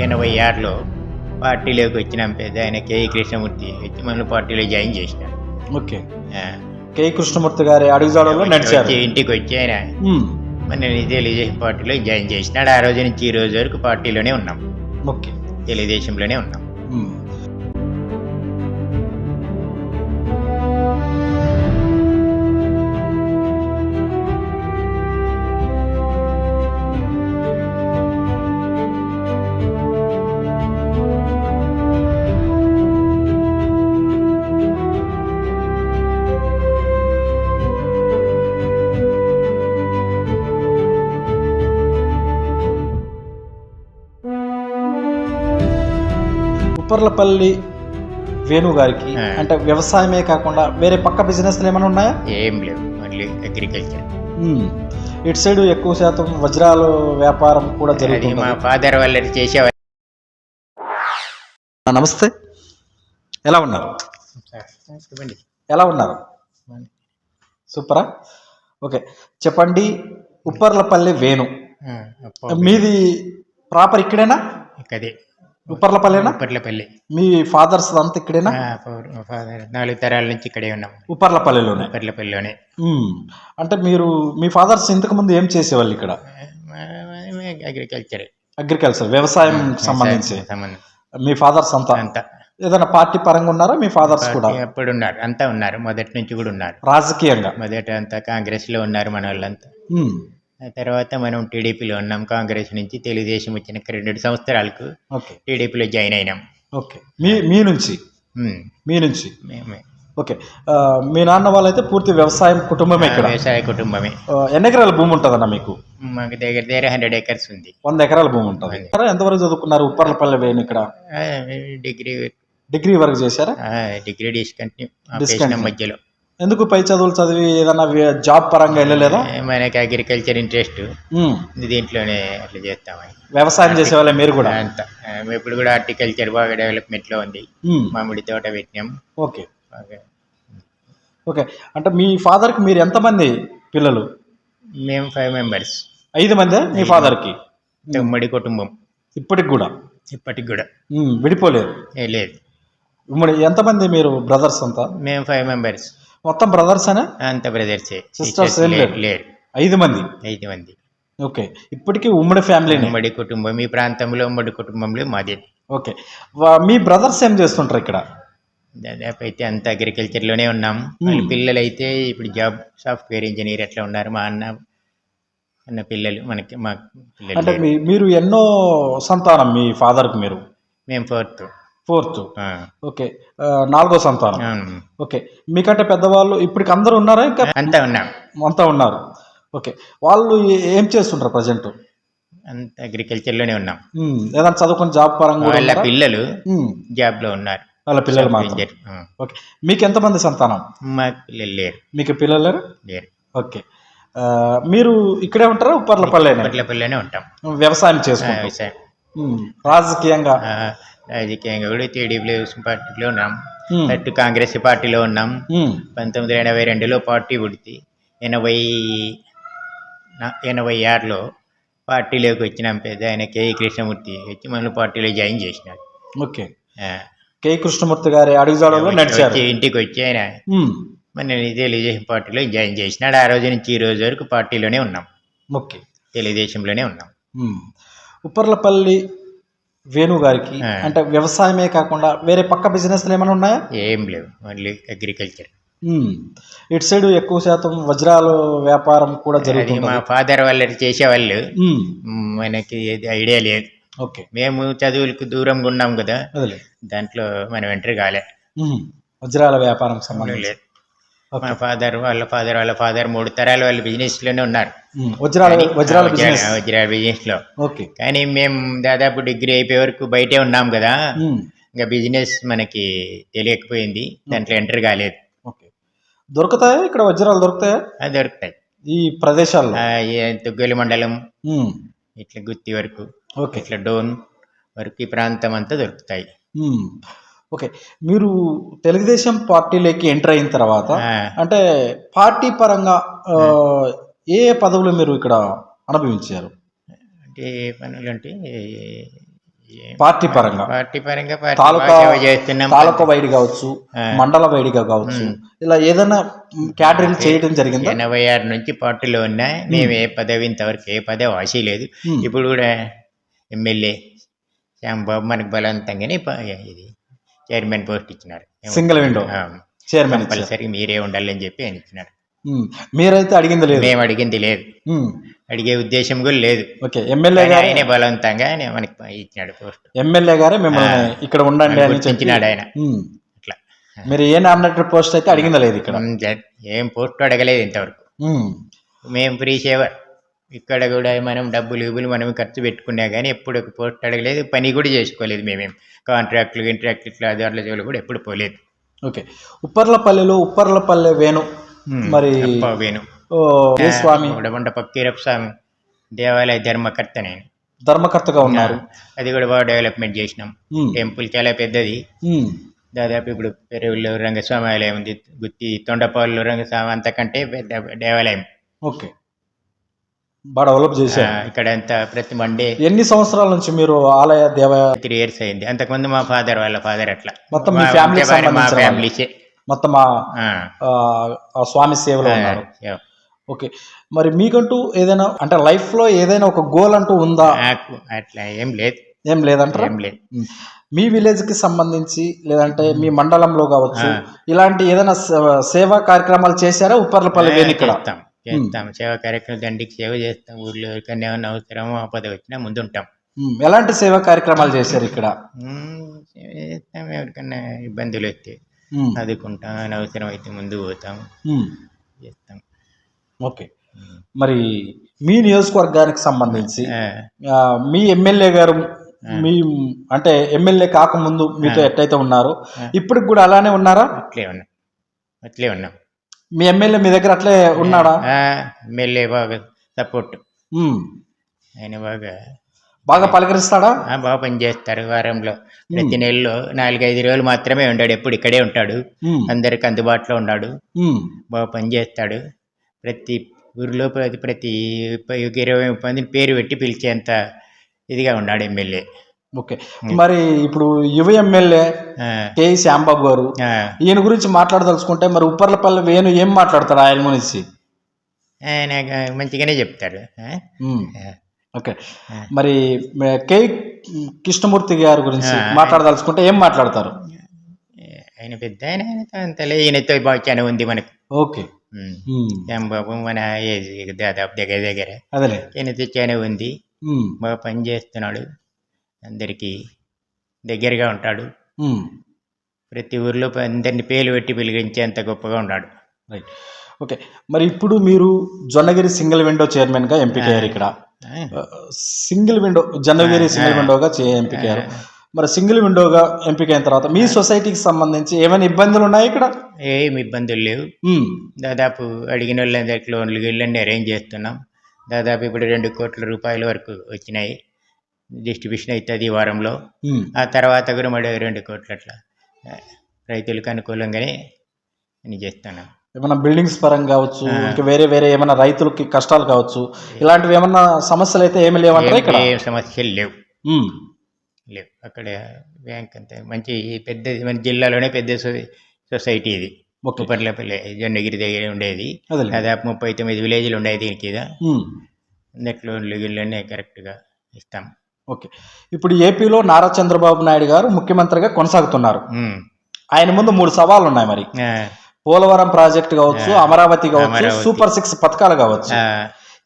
ఎనభై ఆరులో పార్టీలోకి వచ్చిన పెద్ద ఆయన కేఈ కృష్ణమూర్తి. వచ్చి మన పార్టీలో జాయిన్ చేసినాడు. ఓకే. కే. కృష్ణమూర్తి గారి అడుగుజాడల్లో నడిచారు. ఇంటికి వచ్చి ఆయన మన తెలుగుదేశం పార్టీలో జాయిన్ చేసినాడు. ఆ రోజు నుంచి ఈ రోజు వరకు పార్టీలోనే ఉన్నాం. ఓకే. తెలుగుదేశంలోనే ఉన్నాం. ఉమ్. ఉప్పర్లపల్లి వేణు గారికి. అంటే వ్యవసాయమే కాకుండా వేరే పక్క బిజినెస్లు ఏమైనా ఉన్నాయా? ఏం లేవు. మళ్ళీ అగ్రికల్చర్. ఇటు సైడ్ ఎక్కువ శాతం వజ్రాలు వ్యాపారం కూడా అది జరుగుతుంది. మా ఫాదర్ వాళ్ళు నమస్తే. ఎలా ఉన్నారు? ఎలా ఉన్నారు? సూపరా? ఓకే. చెప్పండి. ఉప్పర్లపల్లి వేణు. మీది ప్రాపర్ ఇక్కడేనా? అదే ఉప్పర్లపల్లినా? ఉప్పర్లపల్లి. మీ ఫాదర్స్ అంతా ఇక్కడేనా? ఫాదర్ నాలుగు తరాల నుంచి ఇక్కడే ఉన్నాం ఉప్పర్లపల్లిలోనే? ఉప్పర్లపల్లిలోనే. ఉమ్. అంటే మీరు మీ ఫాదర్స్ ఇంతకు ముందు ఏం చేసేవాళ్ళు ఇక్కడ? అగ్రికల్చర్. అగ్రికల్చర్ వ్యవసాయం సంబంధించి. సంబంధం మీ ఫాదర్స్ అంతా? అంతా. ఏదైనా పార్టీ పరంగా ఉన్నారా? మీ ఫాదర్స్ కూడా? అప్పుడు ఉన్నారు. అంతా ఉన్నారు. మొదటి నుంచి కూడా ఉన్నారు. రాజకీయంగా? మొదట అంతా కాంగ్రెస్లో ఉన్నారు మన వాళ్ళంతా. తర్వాత మనం టీడీపీలో ఉన్నాం. కాంగ్రెస్ నుంచి తెలుగుదేశం వచ్చిన రెండు సంవత్సరాలకు ఓకే. టీడీపీలో జాయిన్ అయినాం. ఓకే. మీ మీ నుంచి. మీ నుంచి? మేమే. ఓకే. మీ నాన్న వాళ్ళైతే పూర్తి వ్యవసాయం కుటుంబమే ఇక్కడ? వ్యవసాయ కుటుంబమే. ఎన్ని ఎకరాల భూమి ఉంటుందన్న మీకు? మాకు దగ్గర దగ్గర హండ్రెడ్ ఎకర్స్ ఉంది. వంద ఎకరాల భూమి ఉంటుంది. ఎంతవరకు చదువుకున్నారు ఉప్పర్లపల్లి వేణు ఇక్కడ? డిగ్రీ డిగ్రీ వరకు చేశారా? డిగ్రీ డిస్కంటిన్యూ మధ్యలో. ఎందుకు పై చదువులు చదివి ఏదైనా జాబ్ పరంగా వెళ్ళలేదా? మనకి అగ్రికల్చర్ ఇంట్రెస్ట్. దీంట్లోనే అట్లా చేస్తామని వ్యవసాయం చేసేవాళ్ళే మీరు కూడా? అంత. ఇప్పుడు కూడా హార్టికల్చర్ బాగా డెవలప్మెంట్లో ఉంది. మామిడి తోట పెట్టినాం. ఓకే. ఓకే. అంటే మీ ఫాదర్కి మీరు ఎంతమంది పిల్లలు? మేము ఫైవ్ మెంబర్స్ ఐదు మంది మీ ఫాదర్కి? ఉమ్మడి కుటుంబం. ఇప్పటికి కూడా? ఇప్పటికి కూడా. ఏ లేదు. ఉమ్మడి ఎంతమంది మీరు బ్రదర్స్ అంతా? మేము ఫైవ్ మెంబర్స్ మొత్తం బ్రదర్స్ అనే? అంత బ్రదర్సే ఏం. లేరు. ఐదు మంది? ఐదు మంది. ఓకే. ఇప్పటికీ ఉమ్మడి ఫ్యామిలీనే ఉమ్మడి కుటుంబం. ఈ ప్రాంతంలో ఉమ్మడి కుటుంబంలో మాది. ఓకే. మీ బ్రదర్స్ ఏం చేస్తుంటారు ఇక్కడ? దాదాపు అయితే అంత అగ్రికల్చర్లోనే ఉన్నాం. వాళ్ళ పిల్లలు అయితే ఇప్పుడు జాబ్ సాఫ్ట్వేర్ ఇంజనీర్ అట్లా ఉన్నారు? మా అన్న అన్న పిల్లలు మనకి మా పిల్లలు అంటే. మీ మీరు ఎన్నో సంతానం మీ ఫాదర్కి మీరు? మేము ఫోర్త్ ఫోర్త్. ఓకే. నాలుగో సంతానం. ఓకే. మీకంటే పెద్దవాళ్ళు ఇప్పటికి అందరూ ఉన్నారా ఇంకా? అంతా ఉన్నాం. అంతా ఉన్నారు. ఓకే. వాళ్ళు ఏ- చేస్తుంటారు ప్రజెంట్? అంత అగ్రికల్చర్లోనే ఉన్నాం. ఏదైనా చదువుకుని జాబ్ పరంగా వాళ్ళ ఉన్నారా? పిల్లలు ఉమ్, జాబ్లో ఉన్నారు. వాళ్ళ పిల్లలు మాత్రం. ఓకే. మీకు ఎంతమంది సంతానం? మా పిల్లలు లేరు. మీకు పిల్లలు లేరు? లేరు. ఓకే. మీరు ఇక్కడే ఉంటారా? ఉప్పర్లపల్లేనే? పట్లపల్లిలోనే ఉంటాం. వ్యవసాయం ఉమ్, రాజకీయంగా? రాజకీయంగా కూడా టీడీపీ పార్టీలో ఉన్నాం. అటు కాంగ్రెస్ పార్టీలో ఉన్నాం. పంతొమ్మిది వందల ఎనభై రెండులో పార్టీ పుడితే ఎనభై ఎనభై ఆరులో పార్టీలోకి వచ్చినాం పెద్ద ఆయన కేఈ కృష్ణమూర్తి వచ్చి మన పార్టీలో జాయిన్ చేసినాడు. ఓకే. కే. కృష్ణమూర్తి గారి అడుగుజాడల్లో నడిచారు. ఇంటికి వచ్చి ఆయన మన తెలుగుదేశం పార్టీలో జాయిన్ చేసినాడు. ఆ రోజు నుంచి ఈ రోజు వరకు పార్టీలోనే ఉన్నాం. ఓకే. తెలుగుదేశంలోనే ఉన్నాం. ఉప్పర్లపల్లి వేణు గారికి. అంటే వ్యవసాయమే కాకుండా వేరే పక్క బిజినెస్లు ఏమైనా ఉన్నాయా? ఏం లేవు. మళ్ళీ అగ్రికల్చర్. ఇటు సైడ్ ఎక్కువ శాతం వజ్రాలు వ్యాపారం కూడా అది జరుగుతుంది మా ఫాదర్ వాళ్ళు చేసేవాళ్ళు. మనకి ఏది ఐడియా లేదు. ఓకే. మేము చదువులకు దూరంగా ఉన్నాం కదా. దాంట్లో మనం ఎంటర్ కాలే. వజ్రాల వ్యాపారం సంబంధించి లేదు. మా ఫాదర్ వాళ్ళ ఫాదర్ వాళ్ళ ఫాదర్ మూడు తరాలు వాళ్ళు బిజినెస్లోనే ఉన్నారు వజ్రాల బిజినెస్లో ఓకే కానీ మేము దాదాపు డిగ్రీ అయిపోయే వరకు బయటే ఉన్నాం కదా. ఇంకా బిజినెస్ మనకి తెలియకపోయింది. దాంట్లో ఎంటర్ కాలేదు. ఓకే దొరుకుతాయా? ఇక్కడ వజ్రాలు దొరుకుతాయా? అది దొరుకుతాయి. ఈ ప్రదేశాల్లో? తుగ్గలి మండలం ఇట్లా గుత్తి వరకు ఓకే ఇట్లా డోన్ వరకు ఈ ప్రాంతం అంతా దొరుకుతాయి. ఓకే. మీరు తెలుగుదేశం పార్టీలోకి ఎంటర్ అయిన తర్వాత అంటే పార్టీ పరంగా ఏ పదవులు మీరు ఇక్కడ అనుభవించారు? అంటే ఏ పనులు అంటే పార్టీ పరంగా. పార్టీ పరంగా తాలూకా తాలూకా వైడి కావచ్చు. మండల వైడిగా కావచ్చు. ఇలా ఏదైనా క్యాటరింగ్ చేయడం జరిగిందా? ఎనభై ఆరు నుంచి పార్టీలో ఉన్నా మేము ఏ పదవి ఇంతవరకు ఏ పదవి ఆశ లేదు. ఇప్పుడు కూడా ఎమ్మెల్యే శ్యాంబాబు మనకు బలవంతంగానే ఇది చైర్మన్ పోస్ట్ ఇచ్చినారు. Single window chairman. కంపల్సరీ మీరే ఉండాలని చెప్పి ఆయన ఇచ్చినారు. మీరైతే అడిగింది లేదు? మేము అడిగింది లేదు. అడిగే ఉద్దేశం కూడా లేదు. ఓకే ఎమ్మెల్యే గారు ఆయనే బలవంతంగా ఆయన మనకి ఇచ్చినాడు పోస్ట్. ఎమ్మెల్యే గారే మిమ్మల్ని ఇక్కడ ఉండండి అని చెప్పి గుర్తించినాడు ఆయన. అట్లా. మీరు ఏ నామినేటెడ్ పోస్ట్ అయితే అడిగింది లేదు ఇక్కడ? ఏం పోస్ట్ అడగలేదు ఇంతవరకు. మేము. ఫ్రీ సేవ ఇక్కడ కూడా మనం డబ్బులు ఇబ్బులు మనం ఖర్చు పెట్టుకున్నా కానీ ఎప్పుడు ఒక పోస్ట్ అడగలేదు పని కూడా చేసుకోలేదు మేమేం. కాంట్రాక్టులు ఇంట్రాక్ట్లు ఇట్లా దాంట్లో జోలు కూడా ఎప్పుడు పోలేదు. ఓకే. ఉప్పర్లపల్లిలో ఉప్పర్లపల్లె వేణు. మరి వేణు. స్వామి ఉడబండ పక్కీరప్ప స్వామి? దేవాలయ ధర్మకర్త నేను. ధర్మకర్తగా ఉన్నారు. అది కూడా బాగా డెవలప్మెంట్ చేసినాం. టెంపుల్ చాలా పెద్దది. దాదాపు ఇప్పుడు పెరుగులో రంగస్వామి ఆలయం ఉంది గుత్తి తొండపాల్లో రంగస్వామి అంతకంటే పెద్ద దేవాలయం. ఓకే. బాగా డెవలప్ చేశారు. ఇక్కడ అంతా ప్రతి మండే ఎన్ని సంవత్సరాల నుంచి మీరు ఆలయ దేవాలయ త్రీ ఇయర్స్ అయింది. అంతకుముందు మా ఫాదర్ వాళ్ళ ఫాదర్ అట్లా. మొత్తం మీ వంశవారి- మా. ఫ్యామిలీసే మొత్తం ఆ స్వామి సేవలో ఉన్నారు. ఓకే. మరి మీకంటూ ఏదైనా అంటే లైఫ్లో ఏదైనా ఒక గోల్ అంటూ ఉందా? అట్లా ఏం లేదు. ఏం లేదంటారా? ఏం లేదు. మీ విలేజ్కి సంబంధించి లేదంటే మీ మండలంలో కావచ్చు ఇలాంటి ఏదైనా సేవా కార్యక్రమాలు చేశారా? ఉప్పర్లపల్లి ఇక్కడ చేస్తాం. సేవా కార్యక్రమం దండికి సేవ చేస్తాం. ఊర్లో ఎవరికైనా ఏమైనా అవసరమో ఆపద వచ్చినా ముందుంటాం. ఉమ్. ఎలాంటి సేవా కార్యక్రమాలు చేశారు ఇక్కడ? ఉమ్, సేవ చేస్తాం. ఎవరికైనా ఇబ్బందులు వస్తే ఉమ్. అని అవసరం అయితే ముందు పోతాం. ఉమ్. చేస్తాం. ఓకే. మరి మీ నియోజకవర్గానికి సంబంధించి ఆ, ఆ, మీ ఎమ్మెల్యే గారు మీ అంటే ఎమ్మెల్యే కాకముందు మీతో ఎట్టయితే ఉన్నారో ఇప్పటికి కూడా అలానే ఉన్నారా? అట్లే ఉన్నాం. అట్లే ఉన్నాం. మీ ఎమ్మెల్యే మీ దగ్గర అట్లే ఉన్నాడా? ఎమ్మెల్యే బాగా సపోర్ట్. ఆయన బాగా బాగా పలకరిస్తాడా? బాగా పనిచేస్తారు వారంలో. ప్రతి నెలలో నాలుగైదు రోజులు మాత్రమే ఉంటాడు ఎప్పుడు ఇక్కడే ఉంటాడు. అందరికి అందుబాటులో ఉన్నాడు. బాగా పనిచేస్తాడు ప్రతి ఊరిలో ప్రతి ప్రతి ఇరవై మందిని పేరు పెట్టి పిలిచేంత ఇదిగా ఉన్నాడు ఎమ్మెల్యే. ఓకే. మరి ఇప్పుడు యువ ఎమ్మెల్యే కే శ్యాంబాబు గారు ఈయన గురించి మాట్లాడదలుచుకుంటే మరి ఉప్పర్లపల్లి వేణు ఏం మాట్లాడతాడు ఆయన గురించి? ఆయన మంచిగానే చెప్తాడు. ఓకే. మరి కే కృష్ణమూర్తి గారి గురించి. మాట్లాడదలుచుకుంటే ఏం మాట్లాడతారు? ఆయన పెద్ద ఆయన అంతలే ఈయనతో బాగా చాలా ఉంది మనకు. ఓకే. శ్యాంబాబు మన ఏజ్ దాదాపు దగ్గర దగ్గర అదేలే. ఈయనతో చాలా ఉంది. బాగా పని చేస్తున్నాడు. అందరికీ దగ్గరగా ఉంటాడు. ప్రతి ఊర్లో అందరిని పేర్లు పెట్టి పిలిగించేంత గొప్పగా ఉన్నాడు. రైట్ ఓకే మరి ఇప్పుడు మీరు జొన్నగిరి సింగిల్ విండో చైర్మన్గా ఎంపికయ్యారు ఇక్కడ. ఆ, సింగిల్ విండో జొన్నగిరి సింగిల్ విండోగా చే- ఎంపికయ్యారు మరి సింగిల్ విండోగా ఎంపికైన తర్వాత మీ సొసైటీకి సంబంధించి ఏమైనా ఇబ్బందులు ఉన్నాయి ఇక్కడ? ఏం ఇబ్బందులు లేవు. దాదాపు అడిగిన వాళ్ళందరికీ లోన్లు గిళ్ళన్నీ అరేంజ్ చేస్తున్నాం. దాదాపు ఇప్పుడు రెండు కోట్ల రూపాయల వరకు వచ్చినాయి. డిస్ట్రిబ్యూషన్ అవుతుంది ఈ వారంలో. ఆ తర్వాత కూడా మళ్ళీ రెండు కోట్లు అట్లా రైతులకు అనుకూలంగానే అని చేస్తున్నాం ఏమైనా బిల్డింగ్స్ పరంగా కావచ్చు ఇంకా వేరే వేరే ఏమైనా రైతులకి కష్టాలు కావచ్చు ఇలాంటివి ఏమన్నా సమస్యలు అయితే ఏమి లేవంటారా ఇక్కడ? ఏం సమస్యలు లేవు. లేవు. అక్కడ బ్యాంక్ అంతా మంచి పెద్దది మన జిల్లాలోనే పెద్ద సొ- సొసైటీ ఇది. ఓకే. ఉప్పర్లపల్లి జొన్నగిరి దగ్గర ఉండేది. దాదాపు ముప్పై తొమ్మిది విలేజ్లు ఉన్నాయి దీనికి మీద ఉమ్. నెట్ లోన్లు గిళ్ళన్నీ కరెక్ట్గా ఇస్తాం. ఓకే. ఇప్పుడు ఏపీలో నారా చంద్రబాబు నాయుడు గారు ముఖ్యమంత్రిగా కొనసాగుతున్నారు. ఆయన ముందు మూడు సవాళ్ళు ఉన్నాయి మరి పోలవరం ప్రాజెక్ట్ కావచ్చు అమరావతి కావచ్చు. సూపర్ సిక్స్ పథకాలు కావచ్చు.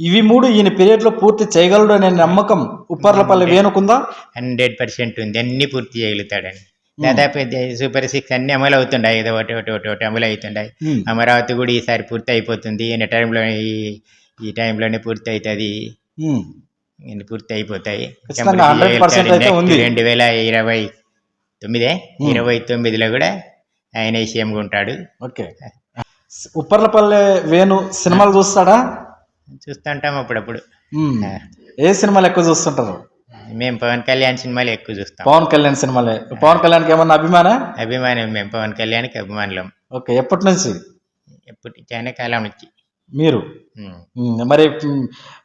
ఇవి మూడు ఈయన పీరియడ్లో పూర్తి చేయగలడు అనే నమ్మకం ఉప్పర్లపల్లి వేనుకుందా హండ్రెడ్ పర్సెంట్ ఉంది. అన్ని పూర్తి చేయగలుగుతాడని దాదాపు సూపర్ సిక్స్ అన్ని అమలు అవుతుండాయి ఏదో ఒకటి ఒకటి ఒకటి ఒకటి అమలు అవుతుండాయి. అమరావతి కూడా ఈసారి పూర్తి అయిపోతుంది ఈ టైంలో ఈ ఈ టైంలోనే పూర్తి అవుతుంది పూర్తి అయిపోతాయి ఖచ్చితంగా 100% అయితే Next ఉంది. రెండు వేల ఇరవై తొమ్మిదే? ఇరవై తొమ్మిదిలో కూడా ఆయన సీఎంగా ఉంటాడు. ఓకే. ఉప్పర్లపల్లి వేణు సినిమాలు చూస్తాడా? చూస్తుంటాం అప్పుడప్పుడు. ఏ సినిమాలు ఎక్కువ చూస్తుంటారు? మేము పవన్ కళ్యాణ్ సినిమాలు ఎక్కువ చూస్తాం. పవన్ కళ్యాణ్ సినిమాలే. పవన్ కళ్యాణ్కి ఏమన్నా అభిమాన? అభిమానం మేము పవన్ కళ్యాణ్కి అభిమానులం. ఓకే. ఎప్పటి నుంచి? ఎప్పటి చాలా కాలం నుంచి. మీరు? మరి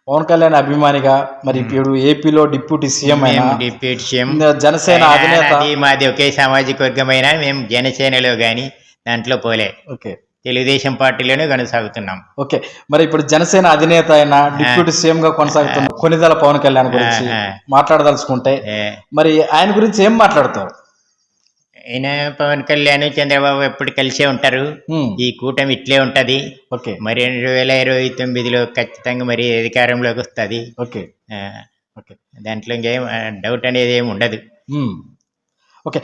పవన్ కళ్యాణ్ అభిమానిగా మరి ఇప్పుడు ఏపీలో deputy CM deputy CM. Janasena అధినేత. మాది ఒకే సామాజిక వర్గమైనా మేము జనసేనలో కానీ దాంట్లో పోలే. ఓకే. తెలుగుదేశం పార్టీలోనే కొనసాగుతున్నాం. ఓకే. మరి ఇప్పుడు జనసేన అధినేత అయిన డిప్యూటీ సీఎం గా కొనసాగుతున్న కొనిదల పవన్ కళ్యాణ్ గురించి. మాట్లాడదలుచుకుంటే మరి ఆయన గురించి ఏం మాట్లాడతారు? ఈయన పవన్ కళ్యాణ్ చంద్రబాబు ఎప్పుడు కలిసే ఉంటారు. ఈ కూటమి ఇట్లే ఉంటది. ఓకే. మరి రెండు వేల ఇరవై తొమ్మిదిలో ఖచ్చితంగా మరి అధికారంలోకి వస్తుంది. ఓకే. ఓకే. దాంట్లో ఇంకేం డౌట్ అనేది ఏమి ఉండదు. ఓకే.